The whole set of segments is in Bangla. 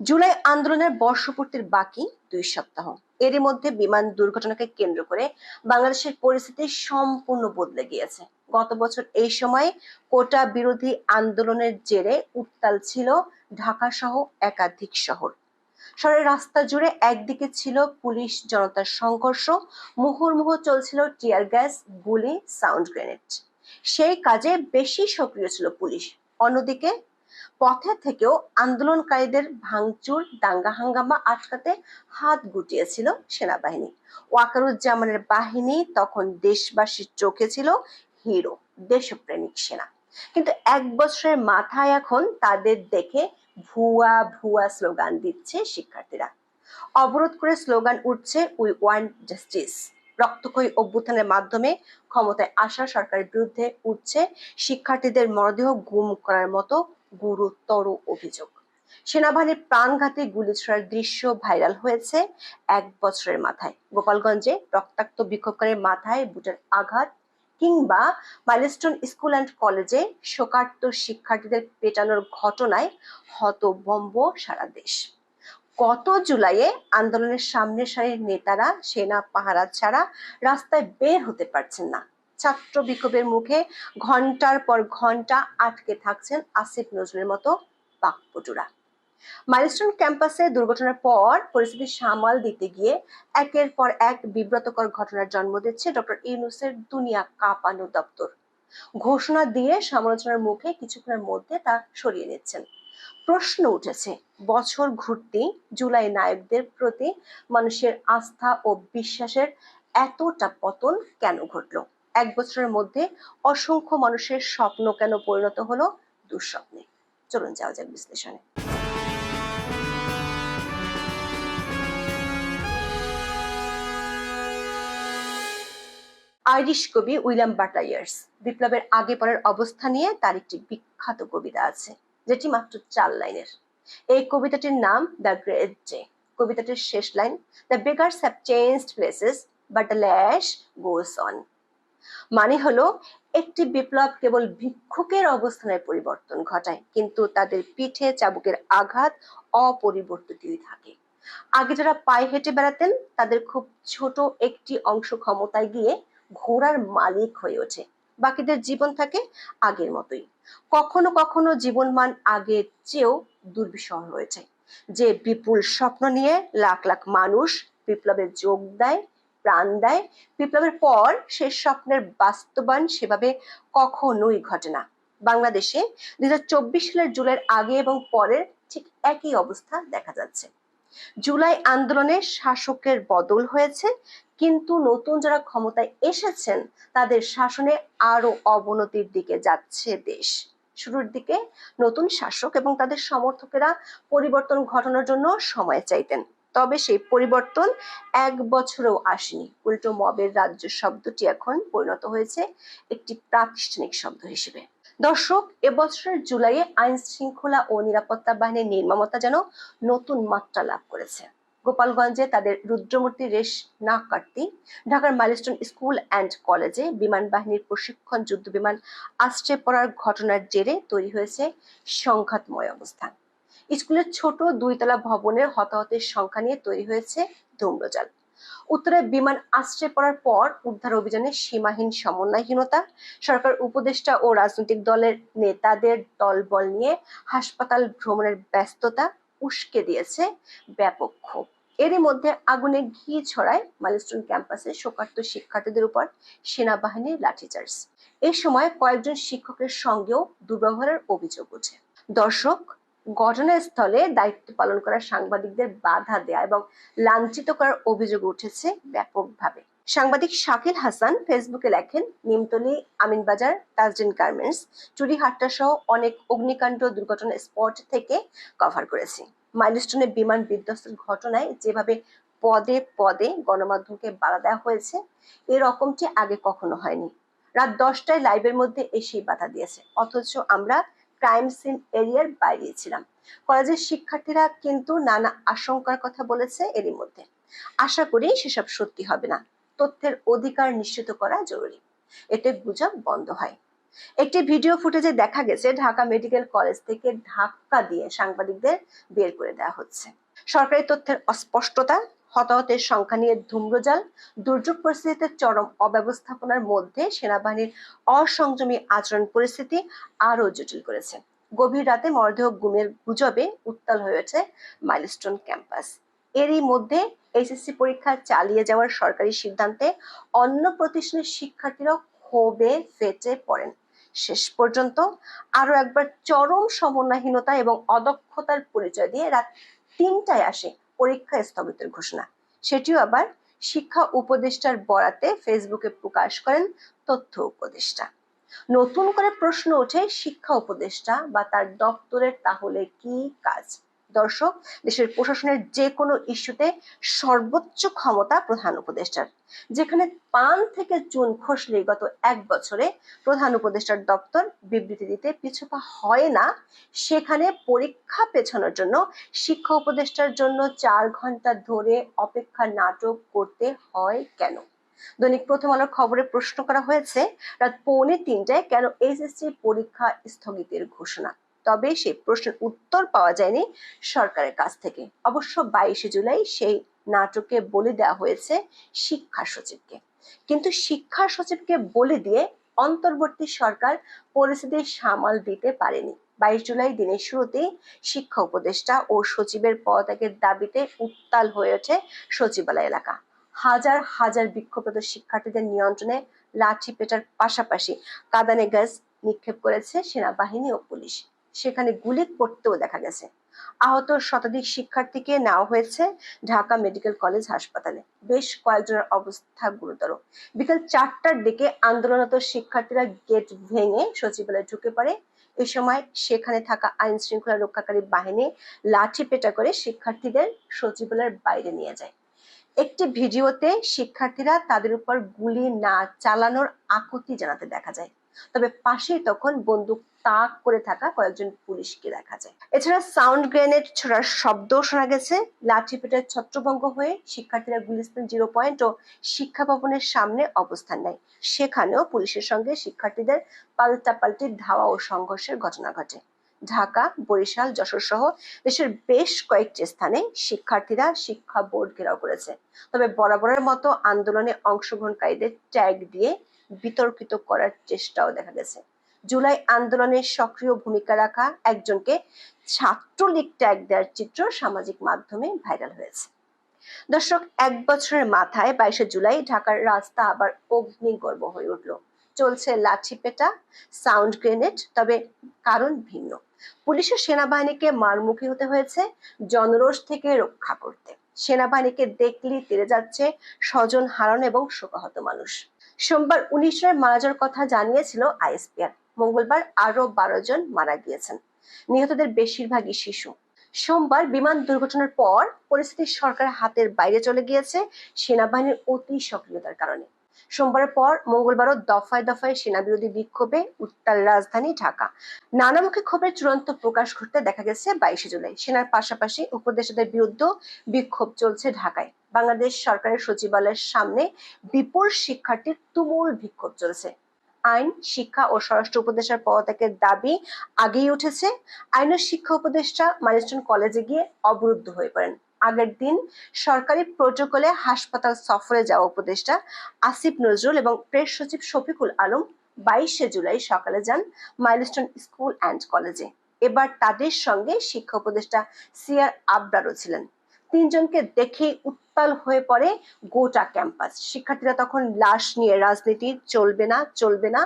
জুলাই আন্দোলনের বর্ষপূর্তির বাকি দুই সপ্তাহ। এরই মধ্যে বিমান দুর্ঘটনাকে কেন্দ্র করে বাংলাদেশের পরিস্থিতি সম্পূর্ণ বদলে গিয়েছে। গত বছর এই সময় কোটা বিরোধী আন্দোলনের জেরে উত্তাল ছিল ঢাকা সহ একাধিক শহর। শহরের রাস্তা জুড়ে একদিকে ছিল পুলিশ জনতার সংঘর্ষ, মুহুর্মুহু চলছিল টিয়ার গ্যাস, গুলি, সাউন্ড গ্রেনেড। সেই কাজে বেশি সক্রিয় ছিল পুলিশ। অন্যদিকে পথে থেকেও আন্দোলনকারীদের ভাঙচুর, দাঙ্গা হাঙ্গামা আটকাতে হাত গুটিয়েছিল সেনাবাহিনী। ওয়াকারুজ্জামানের বাহিনী তখন দেশবাসীর চোখে ছিল হিরো, দেশপ্রেমিক সেনা। কিন্তু এক বছরের মাথায় এখন তাদের দেখে ভুয়া ভুয়া স্লোগান দিচ্ছে শিক্ষার্থীরা। অবরোধ করে স্লোগান উঠছে উই ওয়ান্ট জাস্টিস। রক্তক্ষয়ী অভ্যুত্থানের মাধ্যমে ক্ষমতায় আসা সরকারের বিরুদ্ধে উঠছে শিক্ষার্থীদের মরদেহ গুম করার মতো গুরুতর অভিযোগ। সেনাবাহিনীর প্রাণঘাতী গুলি ছোড়ার দৃশ্য ভাইরাল হয়েছে এক বছরের মাথায়। গোপালগঞ্জে রক্তাক্ত বিক্ষোভকারীর মাথায় বুটের আঘাত কিংবা মাইলস্টোন স্কুল অ্যান্ড কলেজে শোকার্ত শিক্ষার্থীদের পেটানোর ঘটনায় হতবম্ব সারা দেশ। গত জুলাইয়ে আন্দোলনের সামনের সারির নেতারা সেনা পাহারা ছাড়া রাস্তায় বের হতে পারছেন না। ছাত্র বিক্ষোভের মুখে ঘণ্টার পর ঘণ্টা আটকে থাকছেন আসিফ নজরুলের মতো বাকপটুরা। মাইলস্টোন ক্যাম্পাসে দুর্ঘটনার পর পরিস্থিতি সামাল দিতে গিয়ে একের পর এক বিব্রতকর ঘটনার জন্ম দিচ্ছে ডক্টর ইউনুসের দুনিয়া কাঁপানো দপ্তর। ঘোষণা দিয়ে সমালোচনার মুখে কিছুক্ষণের মধ্যে তা সরিয়ে নিচ্ছেন। প্রশ্ন উঠেছে, বছর ঘুরতে জুলাই নায়কদের প্রতি মানুষের আস্থা ও বিশ্বাসের এতটা পতন কেন ঘটলো? এক বছরের মধ্যে অসংখ্য মানুষের স্বপ্ন কেন পরিণত হলো? দুঃস্বপ্নে। চলুন যাওয়া যাক বিশ্লেষণে। আইরিশ কবি উইলিয়াম বাটাইয়ার্স বিপ্লবের আগে পরের অবস্থা নিয়ে তার একটি বিখ্যাত কবিতা আছে, যেটি মাত্র চার লাইনের। এই কবিতাটির নাম দ্য গ্রেট ডে কবিতাটির শেষ line, the beggars have changed places, but the lash goes on. মানে হলো, একটি বিপ্লব কেবল ভিক্ষুকের অবস্থানের পরিবর্তন ঘটায়, কিন্তু তাদের পিঠে চাবুকের আঘাত অপরিবর্তিতই থাকে। আগে যারা পায়ে হেঁটে বেড়াতেন, তাদের খুব ছোট একটি অংশ ক্ষমতায় গিয়ে ঘোড়ার মালিক হয়ে ওঠে। বাকিদের জীবন থাকে আগের মতোই। কখনো কখনো জীবনমান আগের চেয়েও দুর্বিষহ হয়েছে। যে বিপুল স্বপ্ন নিয়ে লাখ লাখ মানুষ বিপ্লবে যোগ দেয় প্রাণ দেয়। বিপ্লবের পর সে স্বপ্নের বাস্তবায়ন সেভাবে কখনোই ঘটে না। বাংলাদেশে দুই হাজার চব্বিশ সালের জুলাইয়ের আগে এবং পরের ঠিক একই অবস্থা দেখা যাচ্ছে। জুলাই আন্দোলনে শাসকের বদল হয়েছে, কিন্তু নতুন যারা ক্ষমতায় এসেছেন, তাদের শাসনে আরও অবনতির দিকে যাচ্ছে দেশ। শুরুর দিকে নতুন শাসক এবং তাদের সমর্থকেরা পরিবর্তন ঘটানোর জন্য সময় চাইতেন। তবে সেই পরিবর্তন এক বছরেও আসেনি। উল্টো মবের রাজ্য শব্দটি এখন পরিণত হয়েছে একটি প্রাতিষ্ঠানিক শব্দ হিসেবে। দর্শক, এবছরের জুলাইয়ে আইন শৃঙ্খলা ও নিরাপত্তা বাহিনীর নির্মমতা যেন নতুন মাত্রা লাভ করেছে। গোপালগঞ্জে তাদের রুদ্রমূর্তি রেশ না কাটতে ঢাকার মাইলস্টোন স্কুল অ্যান্ড কলেজে বিমান বাহিনীর প্রশিক্ষণ যুদ্ধ বিমান আশ্রে পড়ার ঘটনার জেরে তৈরি হয়েছে সংঘাতময় অবস্থা স্কুলের ছোট দুইতলা ভবনের হতাহতের সংখ্যা নিয়ে তৈরি হয়েছে ধূম্রজাল। উত্তরে বিমান আশ্রয় পড়ার পর উদ্ধার অভিযানে সীমাহীন সমন্বয়হীনতা, সরকার উপদেষ্টা ও রাজনৈতিক দলের নেতাদের দলবল নিয়ে হাসপাতাল ভ্রমণের ব্যস্ততা উস্কে দিয়েছে ব্যাপক ক্ষোভ। এরই মধ্যে আগুনে ঘি ছড়ায় মাইলস্টোন ক্যাম্পাসে শোকার্ত শিক্ষার্থীদের উপর সেনাবাহিনীর লাঠিচার্জ। এই সময় কয়েকজন শিক্ষকের সঙ্গেও দুর্ব্যবহারের অভিযোগ ওঠে। দর্শক ঘটনাস্থলে দায়িত্ব পালন করা সাংবাদিকদের বাধা দেয়া এবং লাঞ্ছিত করার অভিযোগ উঠেছে ব্যাপকভাবে। সাংবাদিক শাকিল হাসান ফেসবুকে লেখেন, নিমতলি, আমিনবাজার, তাজরিন গার্মেন্টস চুরিহাট্টা সহ অনেক অগ্নিকাণ্ড দুর্ঘটনা স্পট থেকে কভার করেছি। মাইলস্টোনে বিমান বিধ্বস্তের ঘটনায় যেভাবে পদে পদে গণমাধ্যমকে বাধা দেওয়া হয়েছে এরকমটি আগে কখনো হয়নি। রাত দশটায় লাইভের মধ্যে এসেই বাধা দিয়েছে। অথচ আমরা ক্রাইম সিন এরিয়ার বাইরে ছিলাম কলেজের শিক্ষার্থীরা কিন্তু নানা আশঙ্কার কথা বলেছে এরই মধ্যে। আশা করি সেসব সত্যি হবে না। তথ্যের অধিকার নিশ্চিত করা জরুরি। এতে গুজব বন্ধ হয়। একটি ভিডিও ফুটেজে দেখা গেছে, ঢাকা মেডিকেল কলেজ থেকে ধাক্কা দিয়ে সাংবাদিকদের বের করে দেওয়া হচ্ছে। সরকারি তথ্যের অস্পষ্টতা হতাহতের সংখ্যা নিয়ে ধূম্রজাল, দুর্যোগ পরিস্থিতিতে চরম অব্যবস্থাপনার মধ্যে সেনাবাহিনীর অসংযমী আচরণ পরিস্থিতি আরও জটিল করেছে। গভীর রাতে মরদেহ গুমের গুজবে উত্তাল হয়েছে মাইলস্টোন ক্যাম্পাস। এরই মধ্যে এইচএসসি পরীক্ষা চালিয়ে যাওয়ার সরকারি সিদ্ধান্তে অন্য প্রতিষ্ঠানের শিক্ষার্থীরা ক্ষোভে ফেটে পড়েন। শেষ পর্যন্ত আরও একবার চরম সমন্বয়হীনতা এবং অদক্ষতার পরিচয় দিয়ে রাত তিনটায় আসে পরীক্ষা স্থগিতের ঘোষণা। সেটিও আবার শিক্ষা উপদেষ্টার বরাতে ফেসবুকে প্রকাশ করেন তথ্য উপদেষ্টা। নতুন করে প্রশ্ন ওঠে শিক্ষা উপদেষ্টা বা তার দপ্তরের তাহলে কি কাজ? দর্শক, দেশের প্রশাসনের যে কোনো ইস্যুতে সর্বোচ্চ ক্ষমতা প্রধান উপদেষ্টার। যেখানে পান থেকে চুন খসলে গত এক বছরে প্রধান উপদেষ্টার দপ্তর বিবৃতি দিতে পিছপা হয় না, সেখানে পরীক্ষা পেছানোর জন্য, শিক্ষা উপদেষ্টার জন্য চার ঘণ্টা ধরে অপেক্ষা নাটক করতে হয় কেন? দৈনিক প্রথম আলোর খবরে প্রশ্ন করা হয়েছে, রাত পৌনে তিনটায় কেন এসএসসি পরীক্ষা স্থগিতের ঘোষণা? তবে সেই প্রশ্নের উত্তর পাওয়া যায়নি সরকারের কাছ থেকে। অবশ্য বাইশে জুলাই সেই নাটকে বলে দেওয়া হয়েছে শিক্ষা সচিবকে। কিন্তু শিক্ষা সচিবকে বলে দিয়ে অন্তর্বর্তী সরকার পরিস্থিতি সামাল দিতে পারেনি। বাইশ জুলাই দিনের শুরুতেই শিক্ষা উপদেষ্টা ও সচিবের পদত্যাগের দাবিতে উত্তাল হয়ে ওঠে সচিবালয় এলাকা। হাজার হাজার বিক্ষোভরত শিক্ষার্থীদের নিয়ন্ত্রণে লাঠি পেটার পাশাপাশি কাদানে গ্যাস নিক্ষেপ করেছে সেনাবাহিনী ও পুলিশ। সেখানে গুলি করতেও দেখা গেছে। আহত শতাধিক শিক্ষার্থীকে নেওয়া হয়েছে ঢাকা মেডিকেল কলেজ হাসপাতালে। বেশ কয়েকজনের অবস্থা গুরুতর। বিকাল চারটার দিকে আন্দোলনরত শিক্ষার্থীরা গেট ভেঙে সচিবালয়ে ঢুকে পড়ে। এ সময় সেখানে থাকা আইন শৃঙ্খলা রক্ষাকারী বাহিনী লাঠি পেটা করে শিক্ষার্থীদের সচিবালয়ের বাইরে নিয়ে যায়। একটি ভিডিওতে শিক্ষার্থীরা তাদের উপর গুলি না চালানোর আকুতি জানাতে দেখা যায়। তবে পাশেই তখন বন্দুক তাক করে থাকা কয়েকজন পুলিশকে দেখা যায়। এছাড়া সাউন্ড গ্রেনেড ছোড়ার শব্দ শোনা গেছে। লাঠি পেটের ছত্রভঙ্গ হয়ে শিক্ষার্থীরা গুলিস্তান জিরো পয়েন্ট ও শিক্ষা ভবনের সামনে অবস্থান নেয়। সেখানেও পুলিশের সঙ্গে শিক্ষার্থীদের পাল্টাপাল্টি ধাওয়া ও সংঘর্ষের ঘটনা ঘটে। ঢাকা, বরিশাল, যশোর সহ দেশের বেশ কয়েকটি স্থানে শিক্ষার্থীরা শিক্ষা বোর্ড ঘেরাও করেছে। তবে বরাবরের মতো আন্দোলনে অংশগ্রহণকারীদের ট্যাগ দিয়ে বিতর্কিত করার চেষ্টাও দেখা গেছে। জুলাই আন্দোলনে সক্রিয় ভূমিকা রাখা একজনকে ছাত্রলীগ ট্যাগ দেওয়ার চিত্র সামাজিক মাধ্যমে ভাইরাল হয়েছে। দর্শক, এক বছরের মাথায় বাইশে জুলাই ঢাকার রাস্তা আবার অগ্নিগর্ভ হয়ে উঠল। চলছে লাঠি পেটা, সাউন্ড গ্রেনেড, তবে কারণ ভিন্ন। পুলিশের সেনাবাহিনীকে মারমুখী হতে হয়েছে জনরোষ থেকে রক্ষা করতে। সেনাবাহিনীকে দেখলেই তেড়ে যাচ্ছে স্বজন হারানো এবং শোকাহত মানুষ। সোমবার উনিশ জনের মারা যাওয়ার কথা জানিয়েছিল আইএসপিআর। মঙ্গলবার আরও বারো জন মারা গিয়েছেন। নিহতদের বেশিরভাগই শিশু। সোমবার বিমান দুর্ঘটনার পর পরিস্থিতি সরকার হাতের বাইরে চলে গিয়েছে সেনাবাহিনীর অতি সক্রিয়তার কারণে। সোমবারের পর মঙ্গলবারও দফায় দফায় সেনা বিরোধী বিক্ষোভে উত্তাল রাজধানী ঢাকা। নানামুখী ক্ষোভের চূড়ান্ত প্রকাশ ঘটতে দেখা গেছে বাইশে জুলাই। সেনার পাশাপাশি উপদেষ্টাদের বিরুদ্ধেও বিক্ষোভ চলছে ঢাকায়। বাংলাদেশ সরকারের সচিবালয়ের সামনে বিপুল শিক্ষার্থীর তুমুল বিক্ষোভ চলছে। আইন, শিক্ষা ও স্বরাষ্ট্র উপদেষ্টার পদত্যাগের দাবি আগেই উঠেছে। আইন ও শিক্ষা উপদেষ্টা মাইলস্টোন কলেজে গিয়ে অবরুদ্ধ হয়ে পড়েন। আগের দিন সরকারি প্রোটোকলে হাসপাতাল সফরে যাওয়া উপদেষ্টা আসিফ নজরুল এবং প্রেস সচিব শফিকুল আলম বাইশে জুলাই সকালে যান মাইলস্টোন স্কুল অ্যান্ড কলেজে। এবার তাদের সঙ্গে শিক্ষা উপদেষ্টা সিআর আবরারও ছিলেন। তিনজনকে দেখেই উত্তাল হয়ে পড়ে গোটা ক্যাম্পাস। শিক্ষার্থীরা তখন লাশ নিয়ে রাজনীতি চলবে না চলবে না।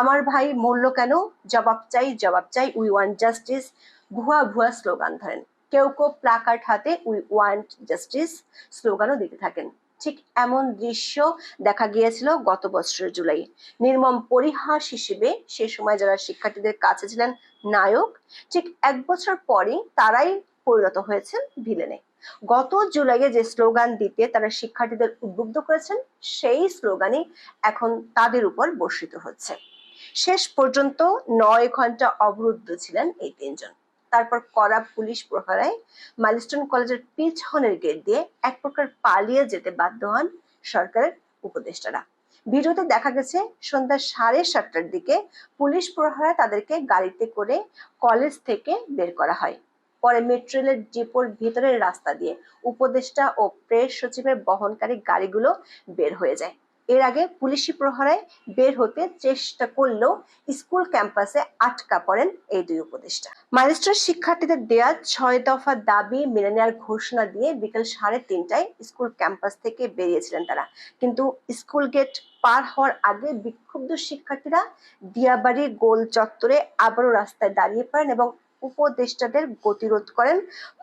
আমার ভাই মরল কেন? জবাব চাই জবাব চাই, উই ওয়ান্ট জাস্টিস। ভুয়া ভুয়া স্লোগান ধরেন। কেউ কেউ প্লাকার্ড হাতে উই ওয়ান্ট জাস্টিস স্লোগানও দিতে থাকেন। ঠিক এমন দৃশ্য দেখা গিয়েছিল গত বছরের জুলাই। নির্মম পরিহাস হিসেবে সে সময় যারা শিক্ষার্থীদের কাছে ছিলেন নায়ক, ঠিক এক বছর পরই তারাই পরিণত হয়েছেন ভিলেনে। গত জুলাইয়ে যে স্লোগান দিতে তারা শিক্ষার্থীদের উদ্বুদ্ধ করেছেন, সেই স্লোগানই এখন তাদের উপর বর্ষিত হচ্ছে। শেষ পর্যন্ত নয় ঘণ্টা অবরুদ্ধ ছিলেন এই তিনজন। তারপর কড়া পুলিশ প্রহরায় মাইলস্টোন কলেজের পিছনের গেট দিয়ে এক প্রকার পালিয়ে যেতে বাধ্য হন সরকারের উপদেষ্টারা। ভিডিওতে দেখা গেছে, সন্ধ্যা সাড়ে সাতটার দিকে পুলিশ প্রহরায় তাদেরকে গাড়িতে করে কলেজ থেকে বের করা হয়। পরে মেট্রো রেলের ডিপোর ভিতরের রাস্তা দিয়ে উপদেষ্টা ও প্রেস সচিবের বহনকারী গাড়িগুলো বের হয়ে যায়। এর আগে পুলিশি প্রহরায় বের হতে চেষ্টা করলেও স্কুল ক্যাম্পাসে আটকা পড়েন এই দুই উপদেষ্টা। মাইলস্টোর শিক্ষার্থীদের দেয়া ছয় দফা দাবি মেনে নেওয়ার ঘোষণা দিয়ে বিকেল সাড়ে তিনটায় স্কুল ক্যাম্পাস থেকে বেরিয়েছিলেন তারা। কিন্তু স্কুল গেট পার হওয়ার আগে বিক্ষুব্ধ শিক্ষার্থীরা দিয়াবাড়ি গোল চত্বরে আবারও রাস্তায় দাঁড়িয়ে পড়েন এবং উপদেষ্টাদের গতিরোধ করেন,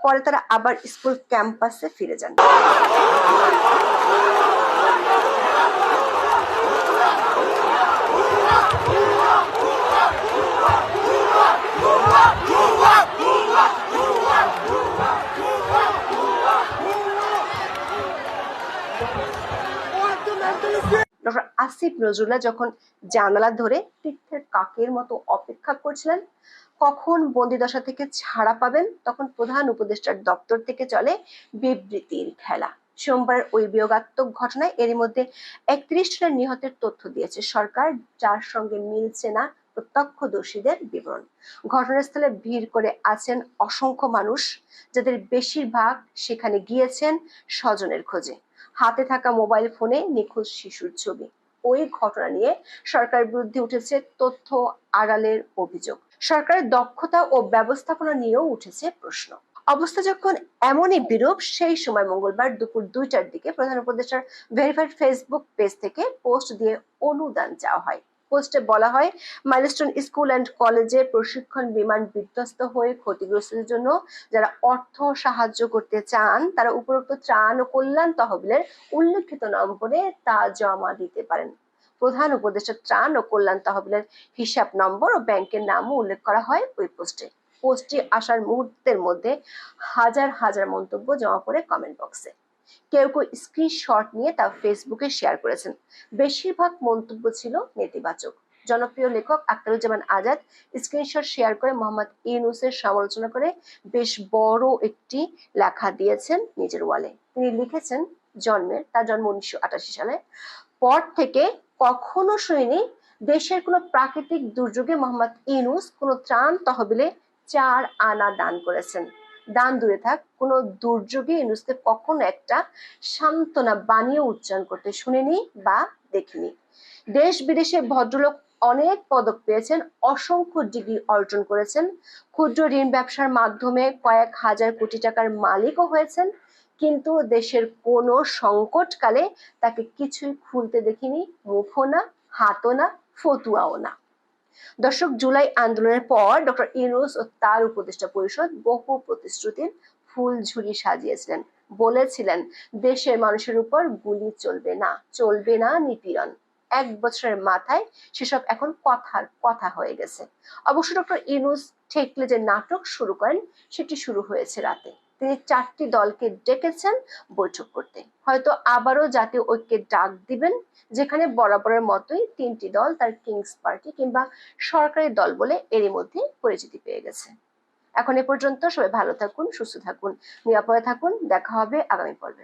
পরে তারা আবার স্কুল ক্যাম্পাসে ফিরে যান। আসিফ নজরুল্লাহ যখন জানালা ধরে তীর্থের কাকের মতো অপেক্ষা করছিলেন কখন বন্দিদশা থেকে ছাড়া পাবেন, তখন প্রধান উপদেষ্টার দপ্তর থেকে চলে বিবৃতির খেলা। সোমবার ওই বিয়োগাত্মক ঘটনায় এরই মধ্যে একত্রিশ জনের নিহতের তথ্য দিয়েছে সরকার, যার সঙ্গে মিলছে না প্রত্যক্ষদর্শীদের বিবরণ। ঘটনাস্থলে ভিড় করে আছেন অসংখ্য মানুষ, যাদের বেশিরভাগ সেখানে গিয়েছেন স্বজনের খোঁজে। হাতে থাকা মোবাইল ফোনে নিখোঁজ শিশুর ছবি। ওই ঘটনা নিয়ে সরকার বিরুদ্ধে উঠেছে তথ্য আড়ালের অভিযোগ। সরকারের দক্ষতা ও ব্যবস্থাপনা নিয়েও উঠেছে প্রশ্ন। অবস্থা যখন এমনই বিরূপ, সেই সময় মঙ্গলবার দুপুর দুইটার দিকে প্রধান উপদেষ্টার ভেরিফাইড ফেসবুক পেজ থেকে পোস্ট দিয়ে অনুদান চাওয়া হয়। পোস্টে বলা হয়, মাইলস্টোন স্কুল অ্যান্ড কলেজে প্রশিক্ষণ বিমান বিধ্বস্ত হয়ে ক্ষতিগ্রস্তদের জন্য যারা অর্থ সাহায্য করতে চান, তারা উপরোক্ত ত্রাণ ও কল্যাণ তহবিলের উল্লেখিত নম্বরে তা জমা দিতে পারেন। প্রধান উপদেষ্টা ত্রাণ ও কল্যাণ তহবিলের হিসাব নম্বর ও ব্যাংকের নামও উল্লেখ করা হয় ওই পোস্টে। পোস্টটি আসার মুহূর্তের মধ্যে হাজার হাজার মন্তব্য জমা পড়ে কমেন্ট বক্সে কেউ কেউ স্ক্রিনশট নিয়ে তা ফেসবুকে শেয়ার করেছেন। বেশিরভাগ মন্তব্য ছিল নেতিবাচক। জনপ্রিয় লেখক আখতারুজ্জামান আজাদ স্ক্রিনশট শেয়ার করে মোহাম্মদ ইউনুসের সমালোচনা করে বেশ বড় একটি লেখা দিয়েছেন নিজের ওয়ালে। তিনি লিখেছেন, জন্মের, তার জন্ম উনিশশো আটাশি সালে পর থেকে কখনো শুনিনি দেশের কোনো প্রাকৃতিক দুর্যোগে মোহাম্মদ ইউনুস কোনো ত্রাণ তহবিলে চার আনা দান করেছেন। দান দূরে থাক, কোনো দুর্যোগে ইউনুসকে কখনো একটা সান্ত্বনা বানিয়ে উচ্চারণ করতে শুনিনি বা দেখিনি। দেশ বিদেশে ভদ্রলোক অনেক পদক পেয়েছেন, অসংখ্য ডিগ্রি অর্জন করেছেন। ক্ষুদ্র ঋণ ব্যবসার মাধ্যমে কয়েক হাজার কোটি টাকার মালিকও হয়েছেন। কিন্তু দেশের কোনো সংকটকালে তাকে কিছুই খুলতে দেখিনি, মুখও না, হাতও না, ফতুয়াও না। দর্শক, জুলাই আন্দোলনের পর ডক্টর ইউনুস ও তার উপদেষ্টা পরিষদ বহু প্রতিশ্রুতির ফুল ঝুরি সাজিয়েছিলেন। বলেছিলেন, দেশের মানুষের উপর গুলি চলবে না চলবে না নিপীড়ন। এক বছরের মাথায় সেসব এখন কথার কথা হয়ে গেছে। অবশ্য ডক্টর ইউনুস ঠেকলে যে নাটক শুরু করেন, সেটি শুরু হয়েছে রাতে। তিনি চারটি দলকে ডেকেছেন বৈঠক করতে। হয়তো আবারও জাতীয় ঐক্যের ডাক দিবেন, যেখানে বরাবরের মতোই তিনটি দল তার কিংস পার্টি কিংবা সরকারি দল বলে এরই মধ্যে পরিচিতি পেয়ে গেছে। এখন এ পর্যন্ত সবাই ভালো থাকুন, সুস্থ থাকুন, নিরাপদে থাকুন। দেখা হবে আগামী পর্বে।